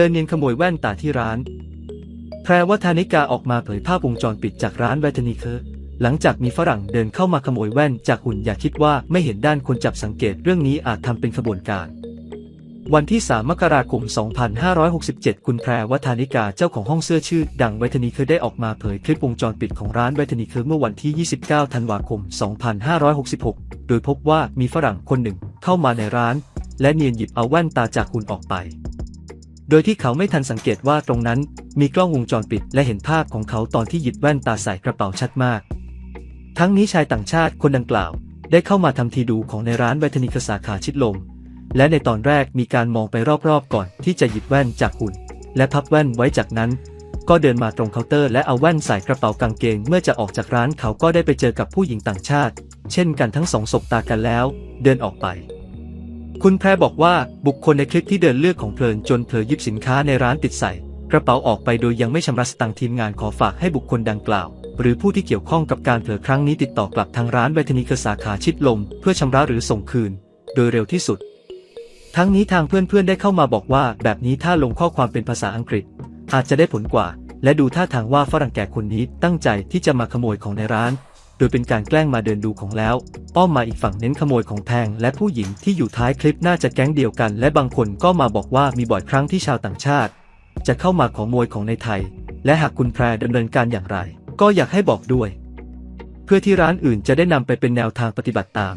เดินเนียนขโมยแว่นตาที่ร้าน แพรวัฒนิกาออกมาเผยภาพวงจรปิดจากร้านแวทนิเคอร์หลังจากมีฝรั่งเดินเข้ามาขโมยแว่นจากหุ่นอย่าคิดว่าไม่เห็นด้านคนจับสังเกตเรื่องนี้อาจทำเป็นขบวนการ วันที่ 3 มกราคม 2567 คุณแพรวัฒนิกาเจ้าของห้องเสื้อชื่อ ดังไวทนีเคอร์ได้ออกมาเผยคลิปวงจรปิดของร้านไวทนีเคอร์เมื่อวันที่ 29 ธันวาคม 2566 โดยพบว่ามีฝรั่งคนหนึ่งเข้ามาในร้าน และเนียนหยิบเอาแว่นตาจากหุ่นออกไป โดยที่เขาไม่ทันสังเกตว่าตรงนั้นมีกล้องวงจรปิดและเห็นภาพของเขาตอนที่หยิบแว่นตาใส่กระเป๋าชัดมาก ทั้งนี้ชายต่างชาติคนดังกล่าว ได้เข้ามาทำทีดูของในร้านไวทนิคสาขาชิดลม และในตอนแรกมีการมองไปรอบๆ ก่อนที่จะหยิบแว่นจากหุ่น และพับแว่นไว้จากนั้น ก็เดินมาตรงเคาน์เตอร์และเอาแว่นใส่กระเป๋ากางเกง เมื่อจะออกจากร้านเขาก็ได้ไปเจอกับผู้หญิงต่างชาติ เช่นกันทั้งสองสบตากันแล้ว เดินออกไป คุณแพรบอกว่าบุคคลในคลิปที่เดินเลือกของเพลินจนเผลอยิบสินค้าในร้านติดใส่ กระเป๋าออกไปโดยยังไม่ชำระสตังค์ทีมงานขอฝากให้บุคคลดังกล่าว หรือผู้ที่เกี่ยวข้องกับการเผลอครั้งนี้ติดต่อกลับทางร้านไวทนิคสาขาชิดลม เพื่อชำระหรือส่งคืน โดยเร็วที่สุด ทั้งนี้ทางเพื่อนๆได้เข้ามาบอกว่า แบบนี้ถ้าลงข้อความเป็นภาษาอังกฤษ อาจจะได้ผลกว่า และดูท่าทางว่าฝรั่งแก่คนนี้ตั้งใจที่จะมาขโมยของในร้าน โดยเป็นการแกล้งมาเดินดูของแล้ว อ้อมมาอีกฝั่งเน้นขโมยของแพงและผู้หญิงที่อยู่ท้ายคลิปน่าจะแก๊งเดียวกัน และบางคนก็มาบอกว่ามีบ่อยครั้งที่ชาวต่างชาติ จะเข้ามาขโมยของในไทย และหากคุณแพรดำเนินการอย่างไร ก็อยากให้บอกด้วย เพื่อที่ร้านอื่นจะได้นำไปเป็นแนวทางปฏิบัติตาม